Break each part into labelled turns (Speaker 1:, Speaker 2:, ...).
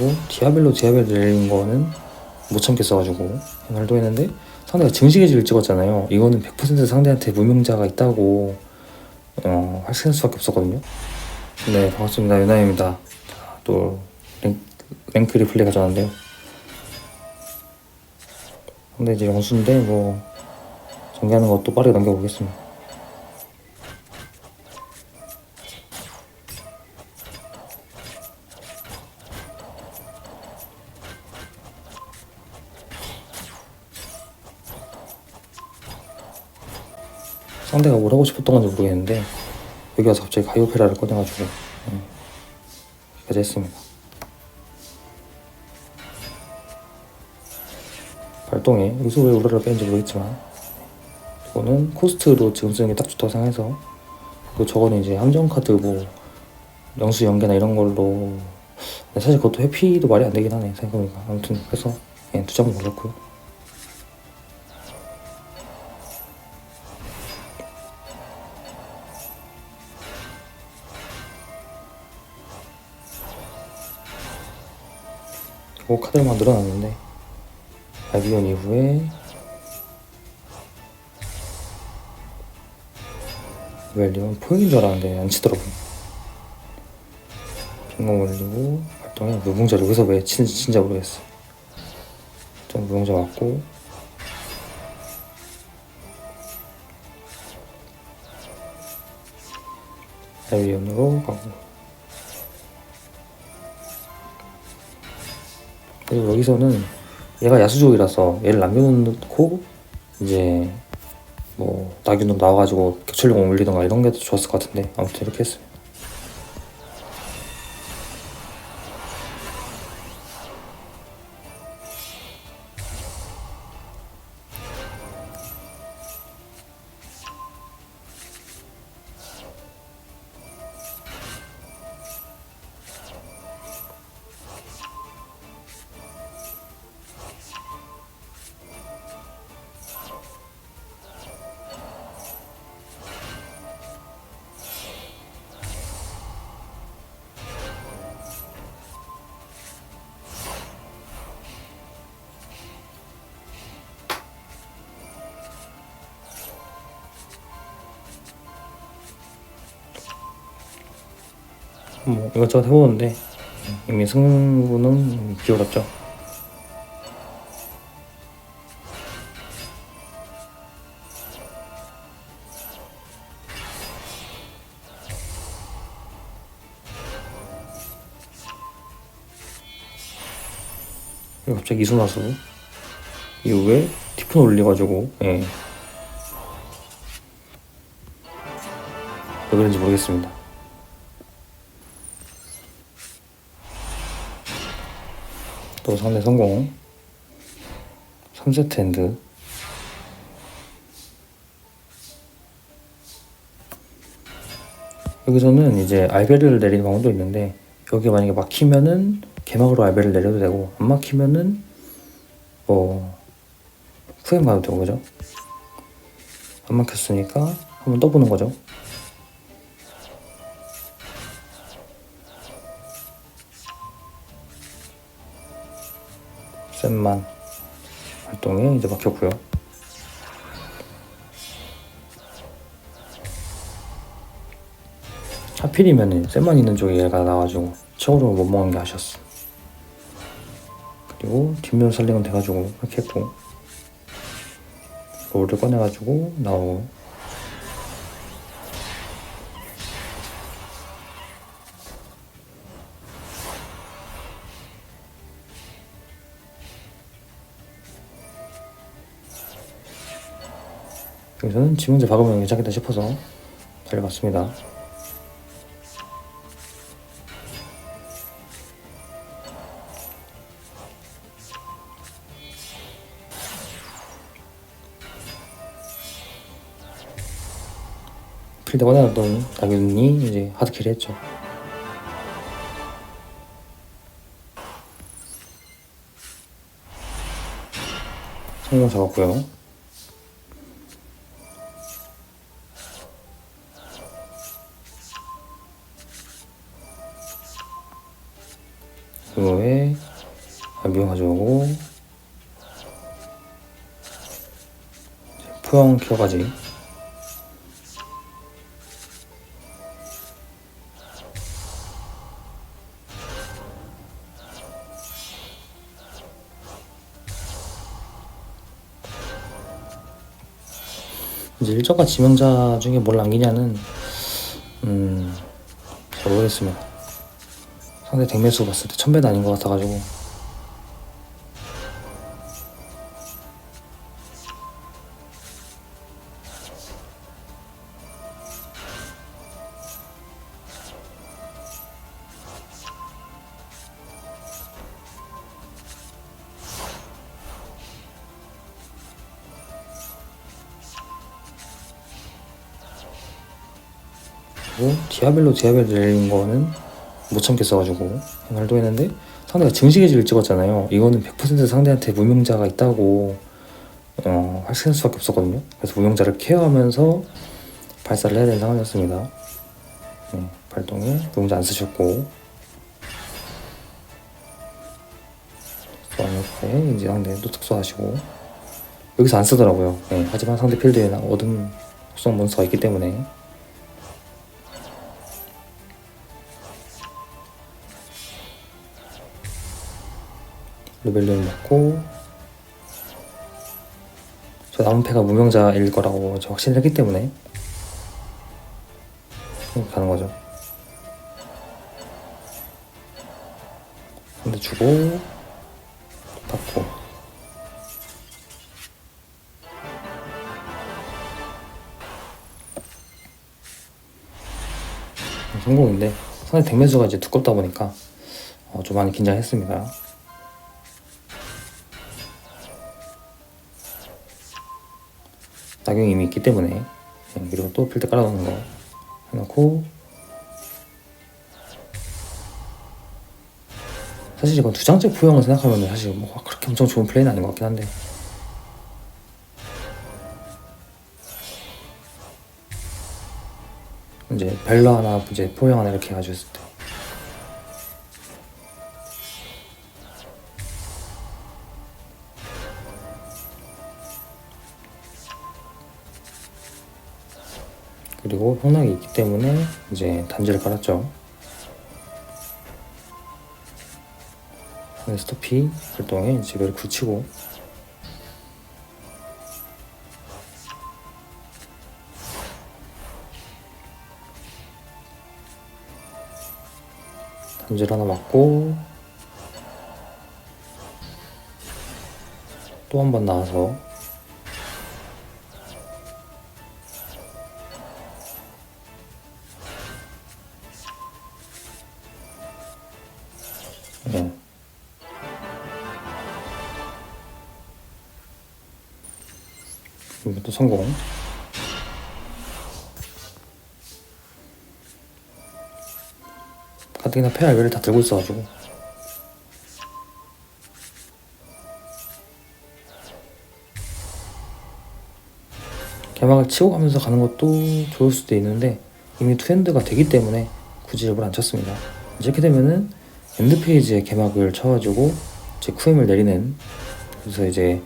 Speaker 1: 그리고 디아벨로 디아벨 내린 거는 못 참겠어가지고 발동했는데 상대가 증식의지를 찍었잖아요. 이거는 100% 상대한테 무명자가 있다고 어, 할수 수밖에 없었거든요. 네 반갑습니다 유나입니다. 자, 또 랭, 랭크 리플레이 가져왔는데요. 근데 이제 영수인데 뭐 전개하는 것도 빠르게 넘겨보겠습니다. 상대가 뭘 하고 싶었던 건지 모르겠는데 여기 와서 갑자기 가이오페라를 꺼내가지고 음, 여기까지 했습니다. 발동에 여기서 왜 우라를 뺀지 모르겠지만 이거는 코스트로 지금 쓰는 게 딱 좋다고 생각해서 그리고 저거는 이제 함정 카드 뭐 영수 연계나 이런 걸로 사실 그것도 회피도 말이 안 되긴 하네 생각해보니까 아무튼 그래서 예, 두 장은 올렸고요 그리고 카드만 늘어났는데 알비온 이후에 웰리온 포획인 줄 알았는데 안 치더라고요. 빈공 올리고 활동에 무봉자를 여기서 왜 치는지 진짜 모르겠어. 좀 무봉자 맞고 알비온으로 가고 그리고 여기서는 얘가 야수족이라서 얘를 남겨놓고 이제 뭐 낙윤으로 나와가지고 격철용 올리던가 이런 게더 좋았을 것 같은데 아무튼 이렇게 했어요. 뭐 이것저것 해보는데 이미 승부는 기울었죠. 갑자기 이수나수 이후에 티폰 올려가지고 예. 왜 그런지 모르겠습니다. 또 상대 성공. 3세트 핸드. 여기서는 이제 알베르를 내리는 방법도 있는데 여기 만약에 막히면은 개막으로 알베르를 내려도 되고 안 막히면은 뭐 후엠 가도 되고 그죠? 안 막혔으니까 한번 떠보는 거죠 쌤만 활동이 이제 막혔고요. 하필이면 쌤만 있는 쪽에 얘가 나와가지고 처음으로 못 먹은 게 아쉬웠어. 그리고 뒷면 살링은 돼가지고 이렇게 했고 롤을 꺼내가지고 나오고 여기서는 지 문제 박으면 괜찮겠다 싶어서 달려봤습니다. 필드 꺼내놨더니 당연히 이제 하드캐리 했죠. 성공 잡았고요. 이거에 미용 가져오고 포형 키워가지 이제 일정과 지명자 중에 뭘 남기냐는 음, 잘 모르겠습니다. 상대 덱매수 봤을 때 천배도 아닌 것 같아가지고. 그리고 디아벨로 디아벨 내린 거는 못 참겠어가지고 해날도 했는데 상대가 증식의지를 찍었잖아요. 이거는 100% 상대한테 무명자가 있다고 어, 할수 수밖에 없었거든요. 그래서 무명자를 케어하면서 발사를 해야 되는 상황이었습니다. 네, 발동에 무명자 안 쓰셨고 특수하니까 이제 상대 또 특수하시고 여기서 안 쓰더라고요. 네, 하지만 상대 필드에는 어둠 속성 몬스터가 있기 때문에 르벨리온 먹고 저 남은 패가 무명자일 거라고 저 확신했기 때문에 이렇게 가는 거죠. 근데 주고 받고 성공인데 상대 덱매수가 이제 두껍다 보니까 어, 좀 많이 긴장했습니다. 낙용이 이미 있기 때문에 네, 그리고 또 필드 깔아놓는 거 해놓고 사실 이건 두 장째 포형을 생각하면 사실 뭐 그렇게 엄청 좋은 플레이는 아닌 것 같긴 한데. 이제 벨러 하나 이제 포형 하나 이렇게 해가지고 했을 때 그리고 현황이 있기 때문에 이제 단지를 깔았죠. 스토피 활동에 이걸 굳히고 단지를 하나 맞고 또 한 번 나와서 이것도 성공. 가뜩이나 패 알베를 다 들고 있어가지고 개막을 치고 가면서 가는 것도 좋을 수도 있는데 이미 투핸드가 되기 때문에 굳이 일부러 안 쳤습니다. 이렇게 되면은 엔드 페이지에 개막을 쳐가지고 제 쿠엠을 내리는 그래서 이제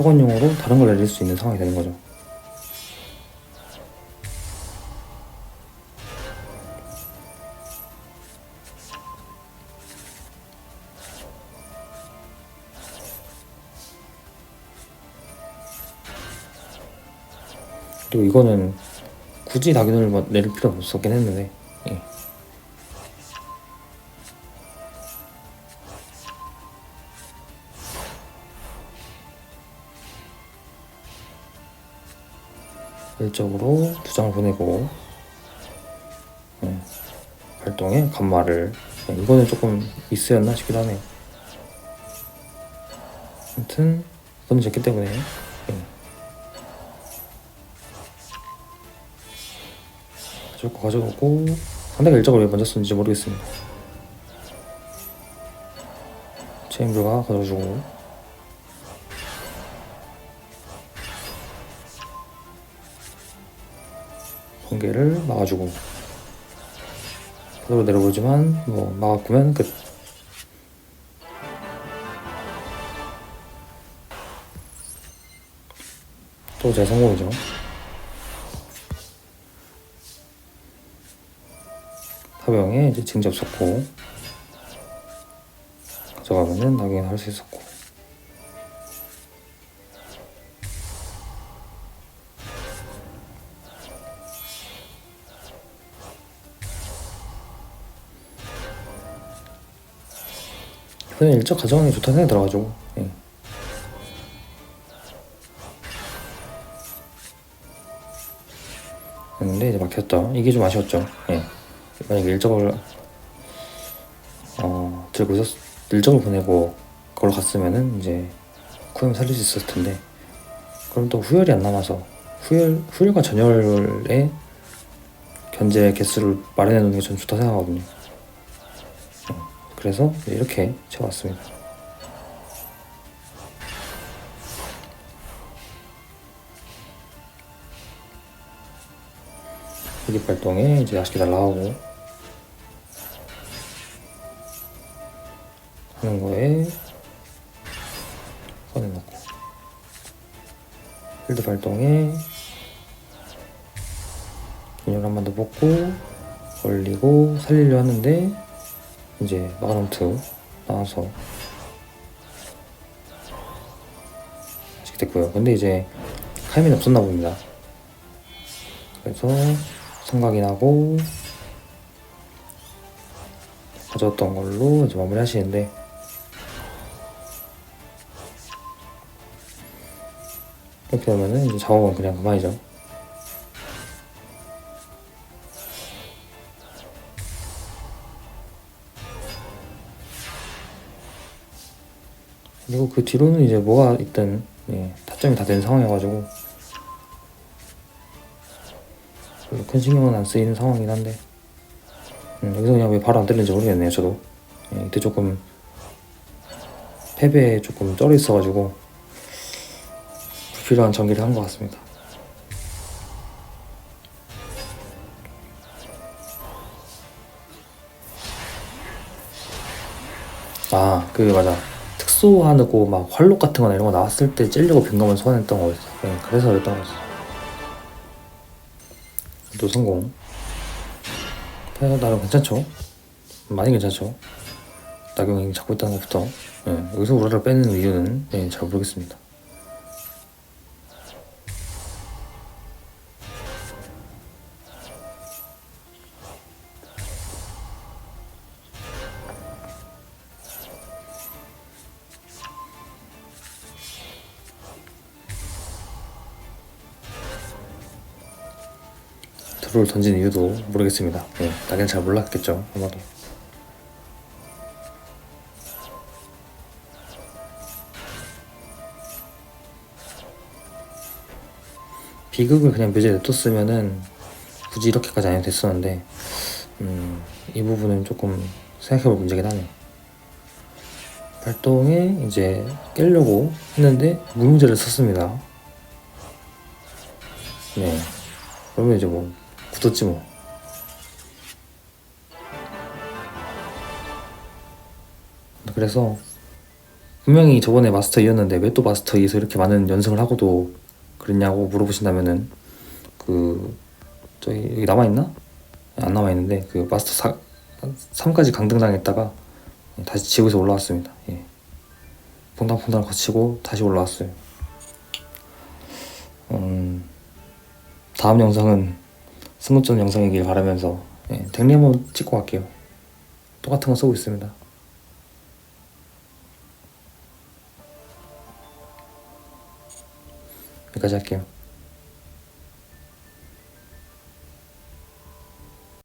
Speaker 1: 혁원용으로 다른 걸 내릴 수 있는 상황이 되는 거죠. 그리고 이거는 굳이 뭐 내릴 필요는 없었긴 했는데 예. 일적으로 두 장을 보내고 예. 활동에 간마를 예, 이거는 조금 미스였나 싶기도 하네요. 아무튼 이거는 졌기 때문에 예. 가져오고 가져오고 상대가 일적을 왜 먼저 썼는지 모르겠습니다. 체인블가 가져주고 개를 막아주고. 그대로 내려오지만 뭐 막았구면 끝 또 제 성공이죠. 타병에 이제 징접 섞고 가져가면은 나중에 할 수 있었고. 그냥 일적 게 좋다는 생각이 들어가지고 예. 했는데 이제 막혔다 이게 좀 아쉬웠죠 예. 만약에 일적을 어 들고 있었 일적을 보내고 그걸 갔으면은 이제 쿠엠 살릴 수 있었을 텐데 그럼 또 후열이 안 남아서 후열 후열과 전열의 견제 개수를 마련해 놓는 게 전 좋다 생각하거든요. 음, 그래서 이렇게 채워왔습니다. 흑입 발동에 이제 아쉽게 날라가고 하는 거에 꺼내놓고 필드 발동에 균열 한번 더 뽑고 올리고 살리려 하는데 이제 마그넘트 나와서. 아쉽게 됐고요. 근데 이제 타이밍이 없었나 봅니다. 그래서 성각이 나고 가져왔던 걸로 이제 마무리 하시는데. 이렇게 되면은 이제 작업은 그냥 그만이죠. 그리고 그 뒤로는 이제 뭐가 있든 예, 타점이 다 된 상황이어가지고 별로 큰 신경은 안 쓰이는 상황이긴 한데 음, 여기서 그냥 왜 바로 안 때리는지 모르겠네요 저도 예, 이때 조금 패배에 조금 쩔어 있어가지고 불필요한 전기를 한 것 같습니다. 아, 그 맞아. 특수하고 막 활록 같은 거나 이런 거 나왔을 때 찔리고 빈검을 소환했던 거였어. 네, 그래서 그랬던 거였어. 또 성공. 나름 괜찮죠? 많이 괜찮죠? 나경이 잡고 있다는 것부터 네, 여기서 우라를 빼는 이유는 네, 잘 모르겠습니다. 드로를 던진 이유도 모르겠습니다. 네, 나는 잘 몰랐겠죠, 아마도. 비극을 그냥 묘지에 냅뒀으면은 굳이 이렇게까지 안 해도 됐었는데 음, 이 부분은 조금 생각해볼 문제긴 하네. 발동에 이제 깨려고 했는데 무용제를 썼습니다. 네. 그러면 이제 뭐 굳었지 뭐. 그래서 분명히 저번에 마스터 2였는데 왜 또 마스터 2에서 이렇게 많은 연승을 하고도 그랬냐고 물어보신다면은 그 저기 여기 남아 있나? 안 남아 있는데 그 마스터 4 3까지 강등당했다가 다시 지구에서 올라왔습니다. 예. 퐁당퐁당 거치고 다시 올라왔어요. 음, 다음 영상은 승급전 영상이길 바라면서 예, 댕리 한번 찍고 갈게요. 똑같은 거 쓰고 있습니다. 여기까지 할게요.